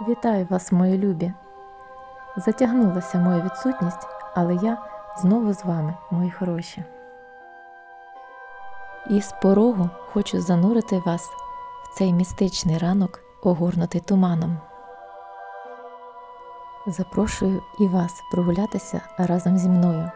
Вітаю вас, мої любі! Затягнулася моя відсутність, але я знову з вами, мої хороші. І з порогу хочу занурити вас в цей містичний ранок, огорнутий туманом. Запрошую і вас прогулятися разом зі мною.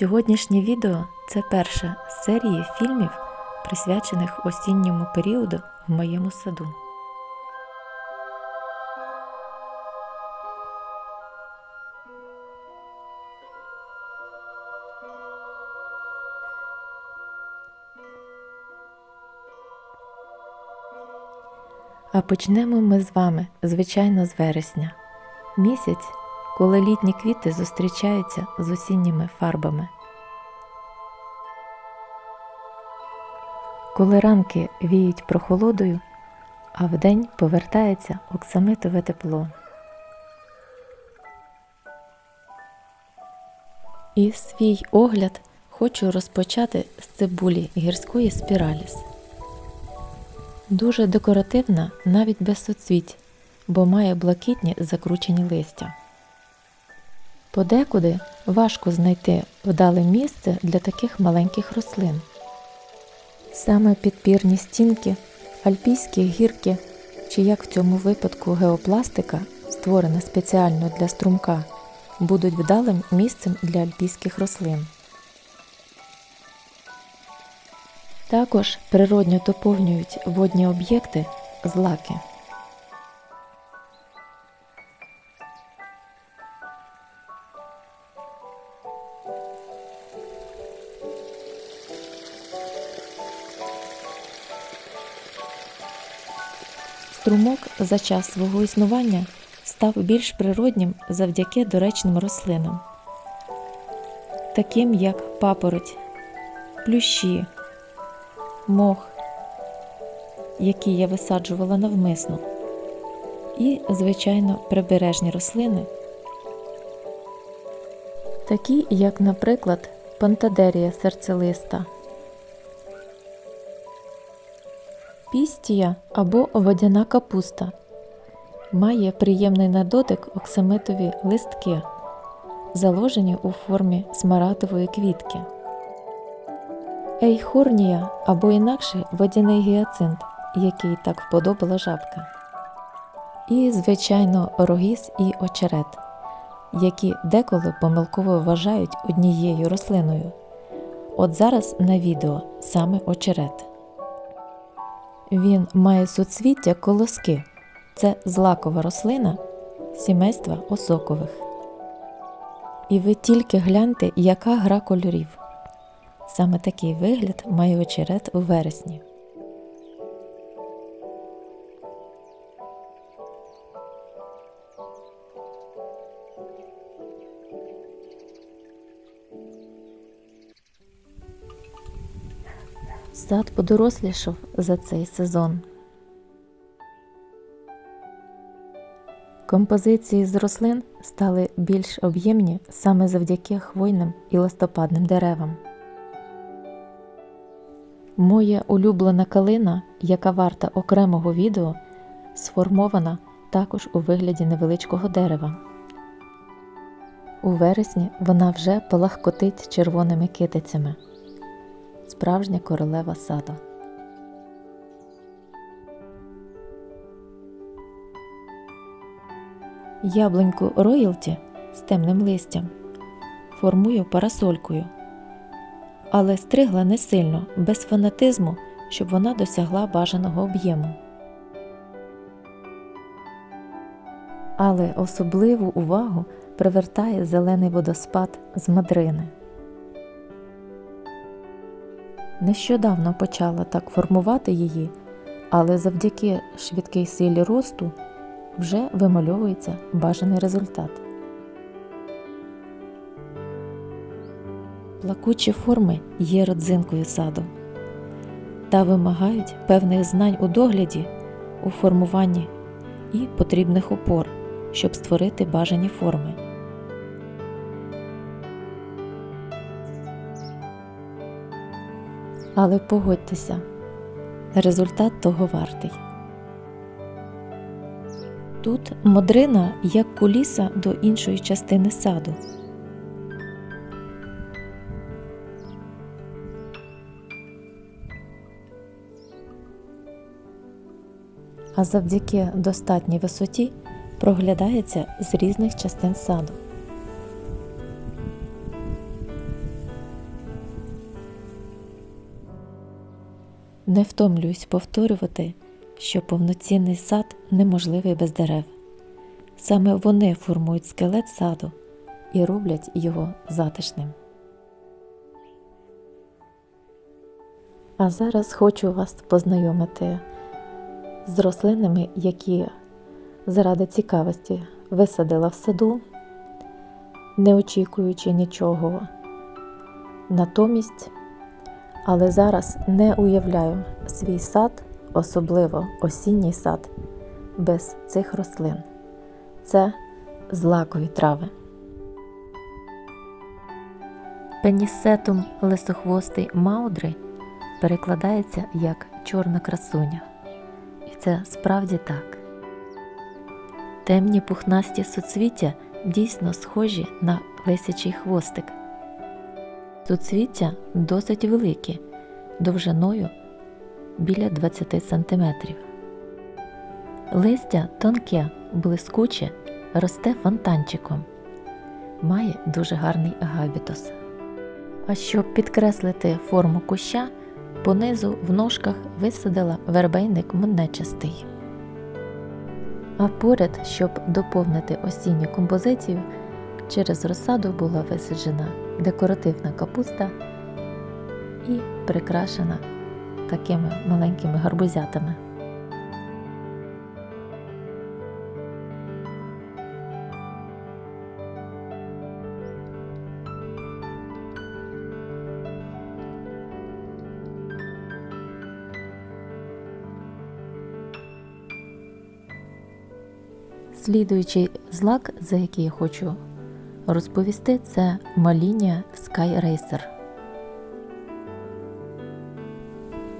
Сьогоднішнє відео це перша з серії фільмів, присвячених осінньому періоду в моєму саду. А почнемо ми з вами, звичайно, з вересня. Місяць, коли літні квіти зустрічаються з осінніми фарбами. Коли ранки віють прохолодою, а вдень повертається оксамитове тепло. І свій огляд хочу розпочати з цибулі гірської спіраліс. Дуже декоративна навіть без соцвіть, бо має блакитні закручені листя. Подекуди важко знайти вдале місце для таких маленьких рослин. Саме підпірні стінки, альпійські гірки, чи як в цьому випадку геопластика, створена спеціально для струмка, будуть вдалим місцем для альпійських рослин. Також природньо доповнюють водні об'єкти злаки. За час свого існування став більш природнім завдяки доречним рослинам, таким як папороть, плющі, мох, які я висаджувала навмисно, і, звичайно, прибережні рослини, такі як, наприклад, пантадерія серцелиста. Пістія або водяна капуста має приємний на дотик оксамитові листки, заложені у формі смарагдової квітки. Ейхорнія або інакше водяний гіацинт, який так вподобала жабка. І, звичайно, рогіз і очерет, які деколи помилково вважають однією рослиною. От зараз на відео саме очерет. Він має суцвіття колоски. Це злакова рослина сімейства осокових. І ви тільки гляньте, яка гра кольорів. Саме такий вигляд має очерет у вересні. Сад подорослішав за цей сезон. Композиції з рослин стали більш об'ємні саме завдяки хвойним і листопадним деревам. Моя улюблена калина, яка варта окремого відео, сформована також у вигляді невеличкого дерева. У вересні вона вже палахкотить червоними китицями. Справжня королева саду. Яблуньку роялті з темним листям формую парасолькою, але стригла не сильно, без фанатизму, щоб вона досягла бажаного об'єму. Але особливу увагу привертає зелений водоспад з мадрини. Нещодавно почала так формувати її, але завдяки швидкій силі росту вже вимальовується бажаний результат. Плакучі форми є родзинкою саду та вимагають певних знань у догляді, у формуванні і потрібних опор, щоб створити бажані форми. Але погодьтеся, результат того вартий. Тут модрина як куліса до іншої частини саду. А завдяки достатній висоті проглядається з різних частин саду. Не втомлююсь повторювати, що повноцінний сад неможливий без дерев. Саме вони формують скелет саду і роблять його затишним. А зараз хочу вас познайомити з рослинами, які заради цікавості висадила в саду, не очікуючи нічого натомість, але зараз не уявляю свій сад, особливо осінній сад, без цих рослин. Це злакові трави. Пенісетум лисохвостий маудри перекладається як чорна красуня. І це справді так. Темні пухнасті суцвіття дійсно схожі на лисячий хвостик. Суцвіття досить великі, довжиною біля 20 см. Листя тонке, блискуче, росте фонтанчиком. Має дуже гарний габітус. А щоб підкреслити форму куща, понизу в ножках висадила вербейник монечастий. А поряд, щоб доповнити осінню композицію, через розсаду була висаджена декоративна капуста і прикрашена такими маленькими гарбузятами. Слідуючий злак, за який я хочу розповісти, це маління Sky Racer.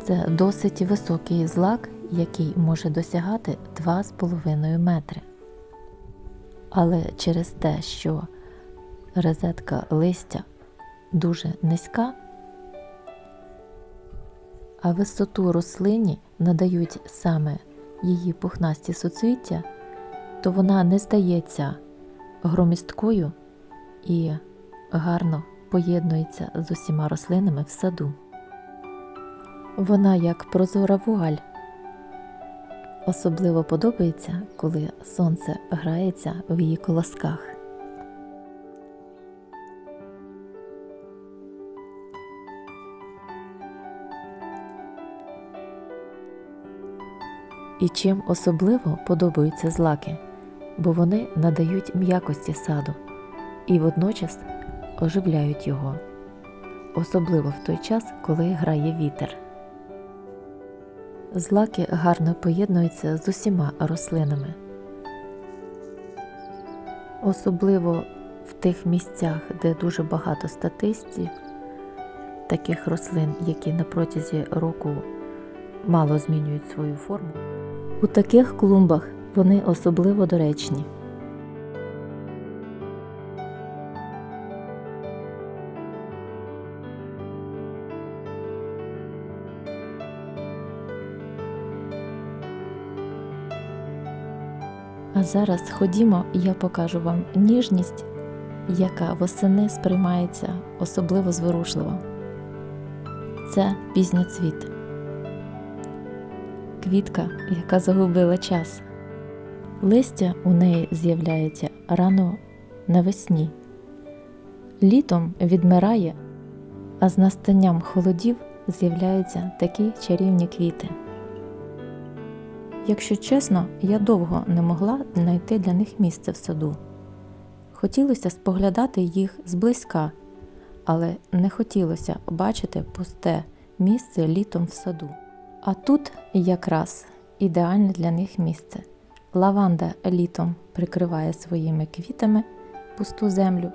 Це досить високий злак, який може досягати 2,5 метри. Але через те, що розетка листя дуже низька, а висоту рослині надають саме її пухнасті суцвіття, то вона не здається громісткою і гарно поєднується з усіма рослинами в саду. Вона як прозора вуаль. Особливо подобається, коли сонце грається в її колосках. І чим особливо подобаються злаки, бо вони надають м'якості саду і водночас оживляють його, особливо в той час, коли грає вітер. Злаки гарно поєднуються з усіма рослинами, особливо в тих місцях, де дуже багато статистів, таких рослин, які на протязі року мало змінюють свою форму. У таких клумбах вони особливо доречні. А зараз ходімо, я покажу вам ніжність, яка восени сприймається особливо зворушливо. Це пізньоцвіт. Квітка, яка загубила час. Листя у неї з'являється рано навесні. Літом відмирає, а з настанням холодів з'являються такі чарівні квіти. Якщо чесно, я довго не могла знайти для них місце в саду. Хотілося споглядати їх зблизька, але не хотілося бачити пусте місце літом в саду. А тут якраз ідеальне для них місце. Лаванда літом прикриває своїми квітами пусту землю,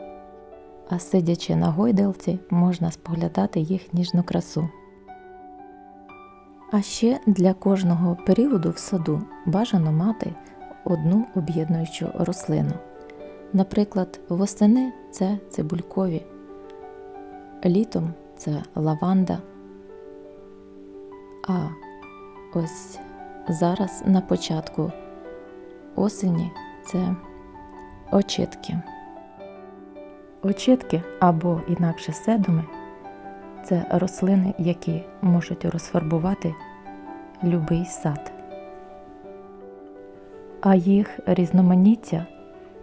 а сидячи на гойдалці, можна споглядати їх ніжну красу. А ще для кожного періоду в саду бажано мати одну об'єднуючу рослину. Наприклад, восени це цибулькові, літом це лаванда. А ось зараз на початку осені це очітки. Очітки або інакше седуми це рослини, які можуть розфарбувати любий сад. А їх різноманіття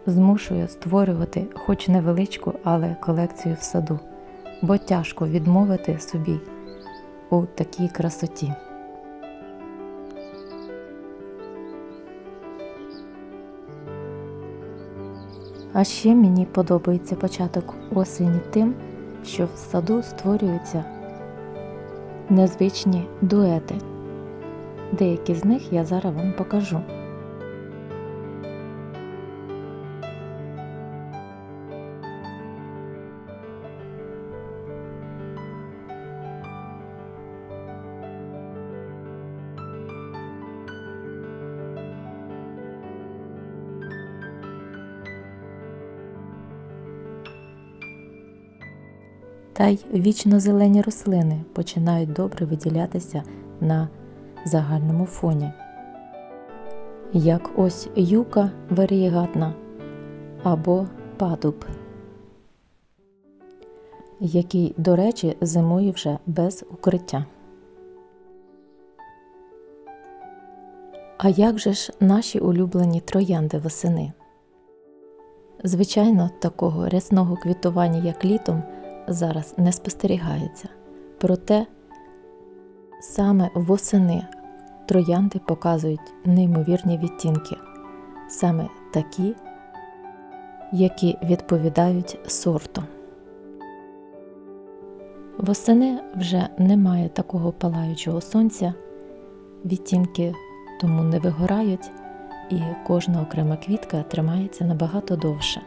змушує створювати хоч невеличку, але колекцію в саду, бо тяжко відмовити собі у такій красоті. А ще мені подобається початок осені тим, що в саду створюються незвичні дуети. Деякі з них я зараз вам покажу. Та й вічно-зелені рослини починають добре виділятися на загальному фоні, як ось юка варієгатна або падуб, який, до речі, зимує вже без укриття. А як же ж наші улюблені троянди восени? Звичайно, такого рясного квітування, як літом, зараз не спостерігається. Проте саме восени троянди показують неймовірні відтінки, саме такі, які відповідають сорту. Восени вже немає такого палаючого сонця, відтінки тому не вигорають, і кожна окрема квітка тримається набагато довше.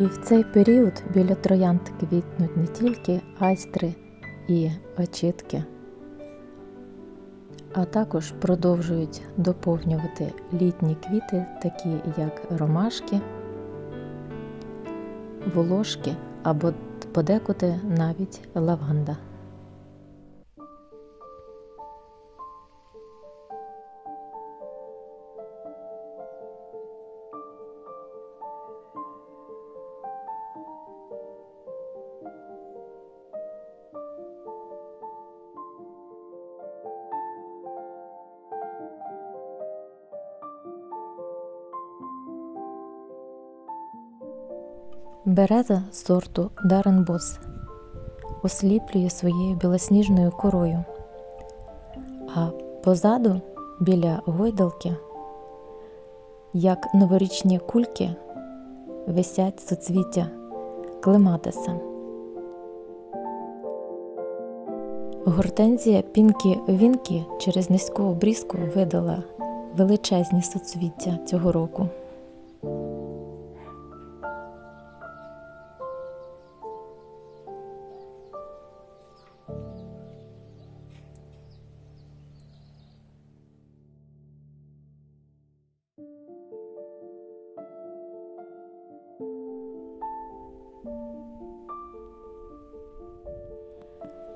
І в цей період біля троянд квітнуть не тільки айстри і очітки, а також продовжують доповнювати літні квіти, такі як ромашки, волошки або подекуди навіть лаванда. Береза сорту Даренбос осліплює своєю білосніжною корою, а позаду біля гойдалки, як новорічні кульки, висять соцвіття клематиса. Гортензія Пінкі Вінкі через низьку обрізку видала величезні соцвіття цього року.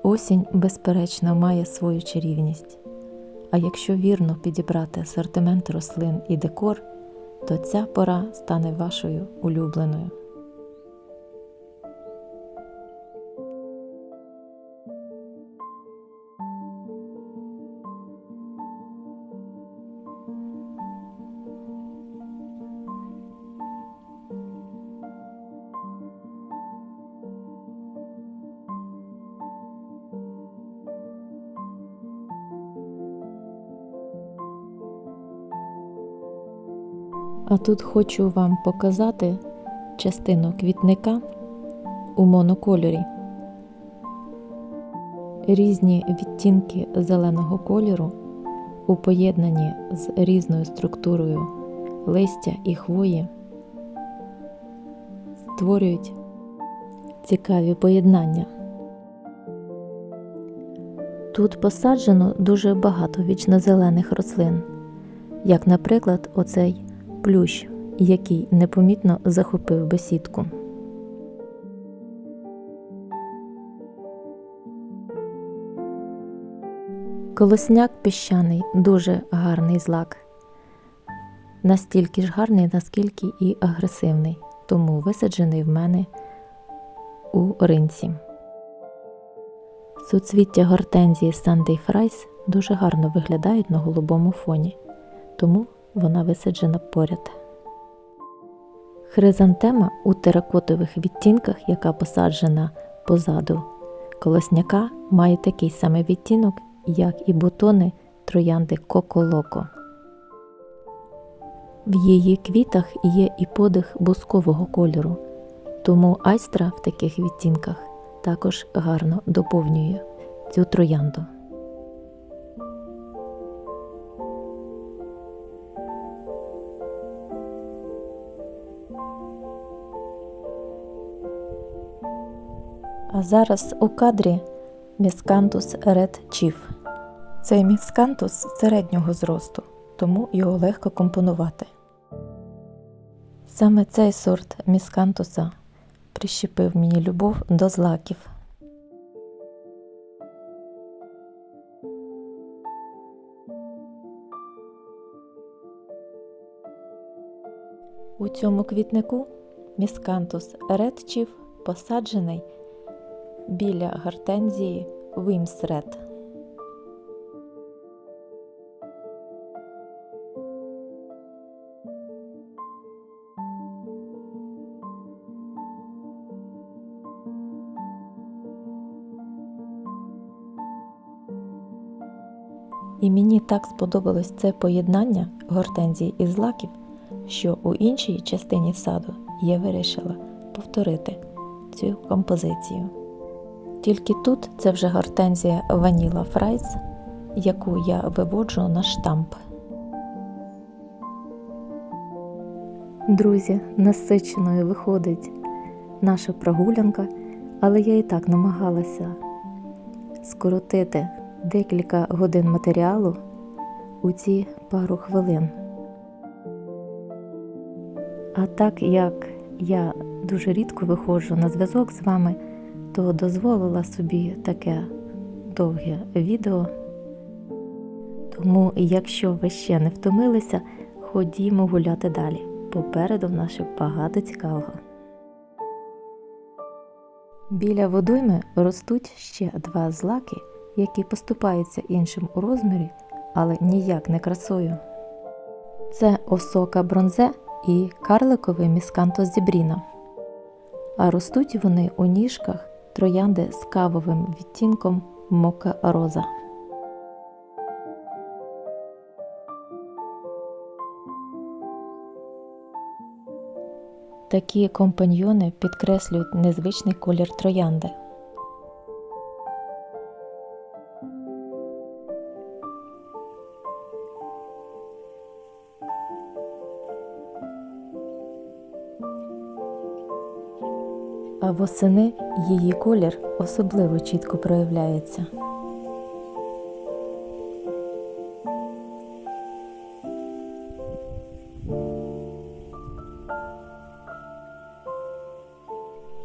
Осінь, безперечно, має свою чарівність. А якщо вірно підібрати асортимент рослин і декор, то ця пора стане вашою улюбленою. А тут хочу вам показати частину квітника у монокольорі. Різні відтінки зеленого кольору у поєднанні з різною структурою листя і хвої створюють цікаві поєднання. Тут посаджено дуже багато вічнозелених рослин, як, наприклад, оцей плющ, який непомітно захопив бесідку. Колосняк піщаний дуже гарний злак. Настільки ж гарний, наскільки і агресивний, тому висаджений в мене у ринці. Суцвіття гортензії Sunday Fries дуже гарно виглядають на голубому фоні, тому вона висаджена поряд. Хризантема у теракотових відтінках, яка посаджена позаду колосняка, має такий самий відтінок, як і бутони троянди Коко-Локо. В її квітах є і подих бускового кольору, тому айстра в таких відтінках також гарно доповнює цю троянду. Зараз у кадрі міскантус Red Chief. Цей міскантус середнього зросту, тому його легко компонувати. Саме цей сорт міскантуса прищепив мені любов до злаків. У цьому квітнику міскантус Chief посаджений біля гортензії Вимсред. І мені так сподобалось це поєднання гортензій і злаків, що у іншій частині саду я вирішила повторити цю композицію. Тільки тут це вже гортензія Ваніла Фрайс, яку я виводжу на штамп. Друзі, насиченою виходить наша прогулянка, але я і так намагалася скоротити декілька годин матеріалу у ці пару хвилин. А так як я дуже рідко виходжу на зв'язок з вами, то дозволила собі таке довге відео. Тому, якщо ви ще не втомилися, ходімо гуляти далі. Попереду в нас ще багато цікавого. Біля водойми ростуть ще два злаки, які поступаються іншим у розмірі, але ніяк не красою. Це осока бронзе і карликовий міскантос зібріна. А ростуть вони у ніжках троянди з кавовим відтінком мока роза. Такі компаньйони підкреслюють незвичний колір троянди. Восени її колір особливо чітко проявляється.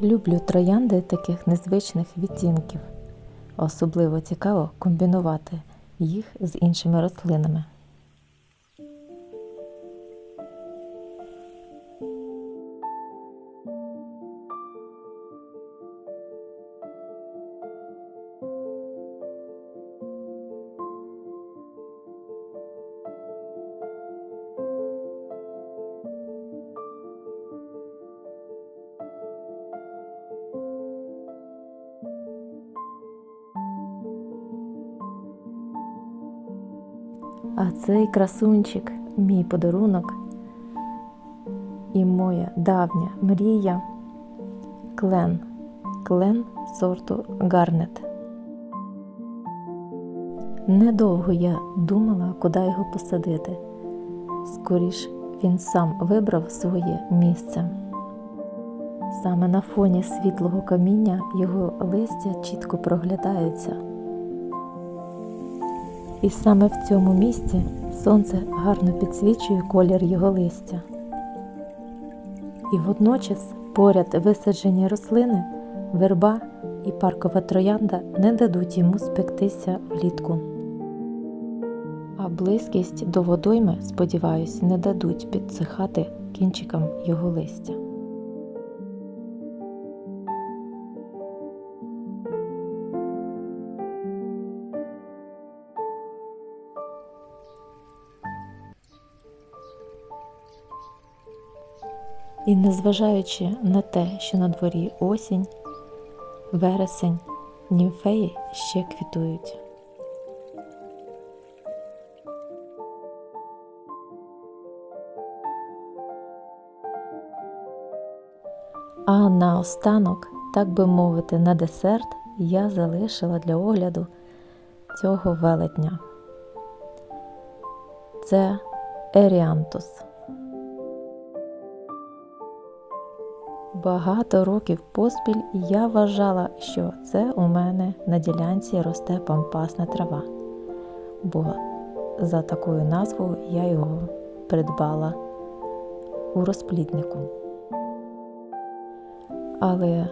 Люблю троянди таких незвичних відтінків. особливо цікаво комбінувати їх з іншими рослинами. Цей красунчик мій подарунок і моя давня мрія клен. Клен сорту Гарнет. Недовго я думала, куди його посадити. Скоріш він сам вибрав своє місце. Саме на фоні світлого каміння його листя чітко проглядаються. І саме в цьому місці сонце гарно підсвічує колір його листя. І водночас поряд висаджені рослини, верба і паркова троянда не дадуть йому спектися влітку. А близькість до водойми, сподіваюсь, не дадуть підсихати кінчикам його листя. І незважаючи на те, що на дворі осінь, вересень, німфеї ще квітують. А наостанок, так би мовити, на десерт я залишила для огляду цього велетня. Це Еріантус. Багато років поспіль я вважала, що це у мене на ділянці росте пампасна трава, бо за такою назвою я його придбала у розпліднику. Але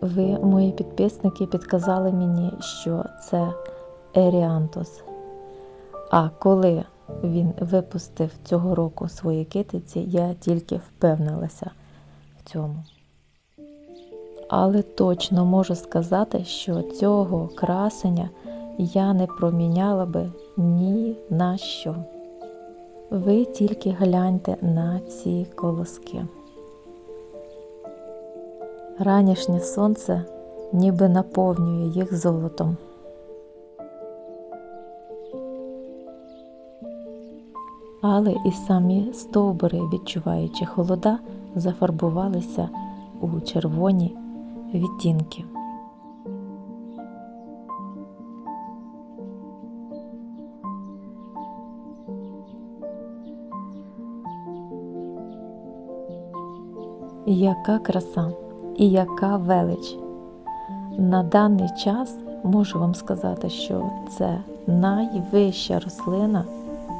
ви, мої підписники, підказали мені, що це Еріантус. А коли він випустив цього року свої китиці, я тільки впевнилася в цьому. Але точно можу сказати, що цього красення я не проміняла би ні на що. Ви тільки гляньте на ці колоски. Ранішнє сонце ніби наповнює їх золотом. Але і самі стовбури, відчуваючи холода, зафарбувалися у червоні відтінки. Яка краса і яка велич! На даний час можу вам сказати, що це найвища рослина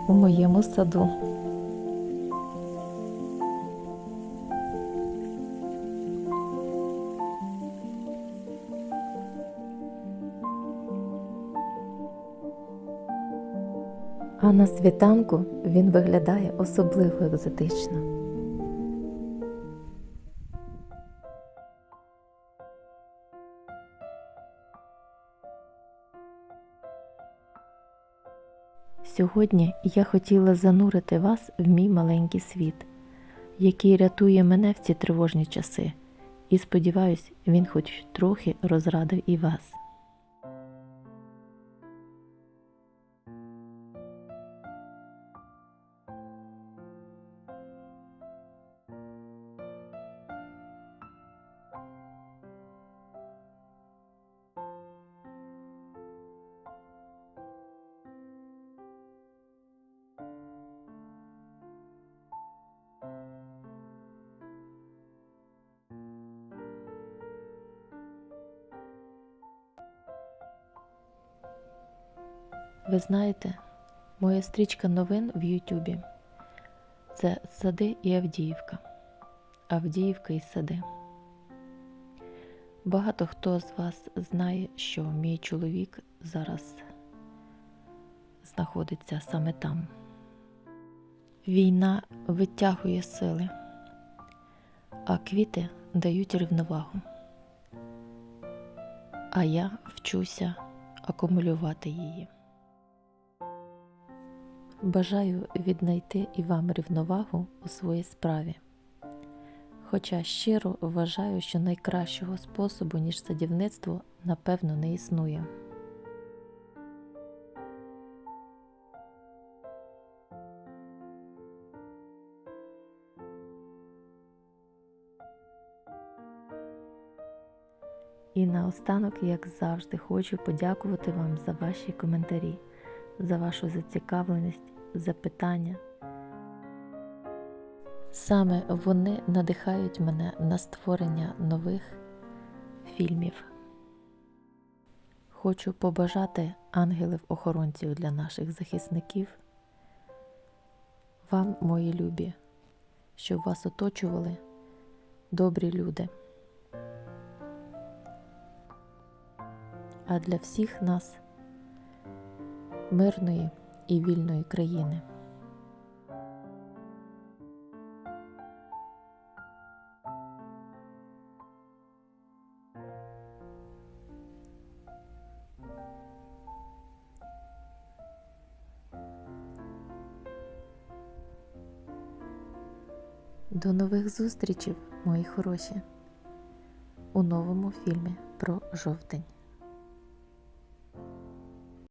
у моєму саду. На світанку він виглядає особливо екзотично. Сьогодні я хотіла занурити вас в мій маленький світ, який рятує мене в ці тривожні часи, і сподіваюсь, він хоч трохи розрадив і вас. Ви знаєте, моя стрічка новин в Ютубі це сади і Авдіївка. Авдіївка і сади. Багато хто з вас знає, що мій чоловік зараз знаходиться саме там. Війна витягує сили, а квіти дають рівновагу. А я вчуся акумулювати її. Бажаю віднайти і вам рівновагу у своїй справі. Хоча щиро вважаю, що найкращого способу, ніж садівництво, напевно, не існує. І наостанок, як завжди, хочу подякувати вам за ваші коментарі, за вашу зацікавленість, запитання. Саме вони надихають мене на створення нових фільмів. Хочу побажати ангелів-охоронців для наших захисників. Вам, мої любі, щоб вас оточували добрі люди. А для всіх нас мирної і вільної країни. До нових зустрічей, мої хороші, у новому фільмі про жовтень.